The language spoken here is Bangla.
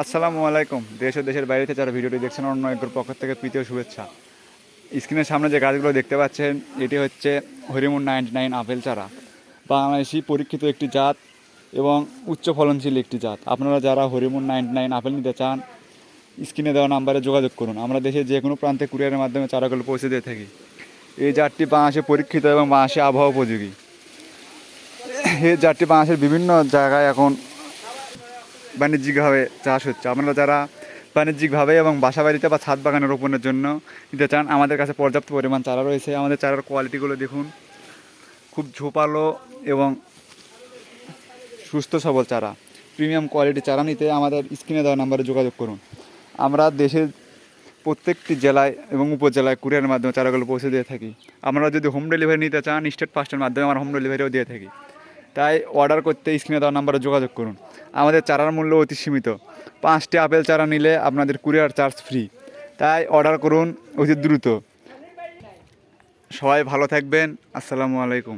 আসসালামু আলাইকুম। দেশ ও দেশের বাইরে থেকে যারা ভিডিওটি দেখছেন, অন্য একর পক্ষ থেকে প্রীতীয় শুভেচ্ছা। স্ক্রিনের সামনে যে গাছগুলো দেখতে পাচ্ছেন, এটি হচ্ছে হরিমুন নাইনটি নাইন আপেল চারা। বাংলাদেশি পরীক্ষিত একটি জাত এবং উচ্চ ফলনশীল একটি জাত। আপনারা যারা হরিমুন নাইনটি নাইন আপেল নিতে চান, স্ক্রিনে দেওয়া নাম্বারে যোগাযোগ করুন। আমরা দেশের যে কোনো প্রান্তে কুরিয়ারের মাধ্যমে চারাগুলো পৌঁছে দিয়ে থাকি। এই জাতটি বাংলাদেশে পরীক্ষিত এবং বাংলাদেশে আবহাওয়া উপযোগী। এই জাতটি বাংলাদেশের বিভিন্ন জায়গায় এখন বাণিজ্যিকভাবে চাষ হচ্ছে। আপনারা যারা বাণিজ্যিকভাবে এবং বাসা বাড়িতে বা ছাদ বাগানে রোপণের জন্য নিতে চান, আমাদের কাছে পর্যাপ্ত পরিমাণ চারা রয়েছে। আমাদের চারার কোয়ালিটিগুলো দেখুন। খুব ঝোপালো এবং সুস্থ সবল চারা। প্রিমিয়াম কোয়ালিটি চারা নিতে আমাদের স্ক্রিনে দেওয়া নাম্বারে যোগাযোগ করুন। আমরা দেশের প্রত্যেকটি জেলায় এবং উপজেলায় কুরিয়ারের মাধ্যমে চারাগুলো পৌঁছে দিয়ে থাকি। আমরা যদি হোম ডেলিভারি নিতে চান, স্টেট ফাস্টের মাধ্যমে আমরা হোম ডেলিভারিও দিয়ে থাকি। তাই অর্ডার করতে স্ক্রিনে দেওয়া নাম্বারে যোগাযোগ করুন। আমাদের চারার মূল্য অতি সীমিত। পাঁচটি আপেল চারা নিলে আপনাদের কুরিয়ার চার্জ ফ্রি তাই অর্ডার করুন অতি দ্রুত। সবাই ভালো থাকবেন। আসসালামু আলাইকুম।